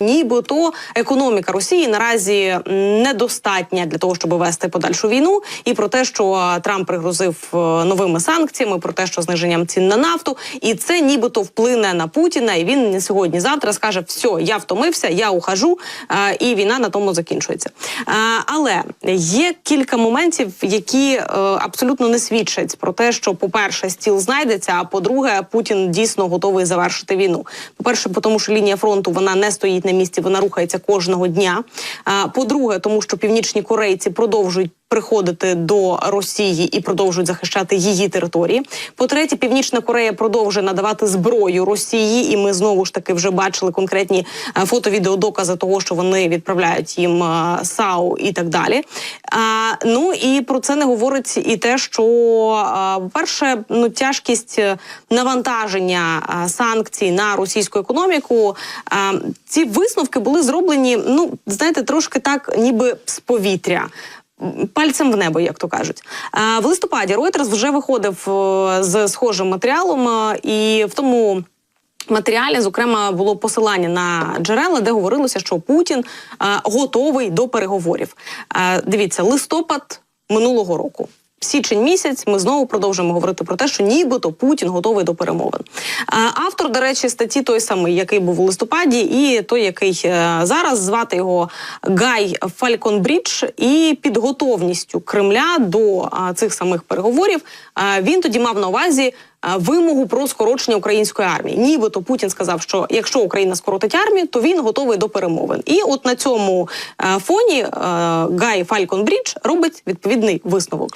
Нібито економіка Росії наразі недостатня для того, щоб вести подальшу війну, і про те, що Трамп пригрозив е, новими санкціями, про те, що зниженням цін на нафту, і це нібито вплине на Путіна. І він не сьогодні, завтра скаже: все, я втомився, я ухожу, е, і війна на тому закінчується. Е, Але є кілька моментів, які абсолютно не свідчать про те, що, по-перше, стіл знайдеться. А по-друге, Путін дійсно готовий завершити війну. По тому, що лінія фронту вона не стоїть на місці, вона рухається кожного дня. По-друге, тому що північні корейці продовжують. Приходити до Росії і продовжують захищати її території. По-третє, Північна Корея продовжує надавати зброю Росії, і ми знову ж таки вже бачили конкретні е, фото-відеодокази того, що вони відправляють їм е, САУ і так далі. А, ну і про це не говорить і те, що е, по-перше, ну тяжкість навантаження санкцій на російську економіку. е, Ці висновки були зроблені, ну знаєте, трошки так, ніби з повітря. Пальцем в небо, як то кажуть. Е, В листопаді Reuters вже виходив е, з схожим матеріалом, е, і в тому матеріалі, зокрема, було посилання на джерела, де говорилося, що Путін готовий до переговорів. Дивіться, листопад минулого року. Січень місяць ми знову продовжуємо говорити про те, що нібито Путін готовий до перемовин. Автор, до речі, статті той самий, який був у листопаді, і той, який е, зараз звати його Гай Фальконбрідж, і під готовністю Кремля до цих самих переговорів він тоді мав на увазі. Вимогу про скорочення української армії, нібито Путін сказав, що якщо Україна скоротить армію, то він готовий до перемовин. І от на цьому е, фоні е, Гай Фальконбрідж робить відповідний висновок,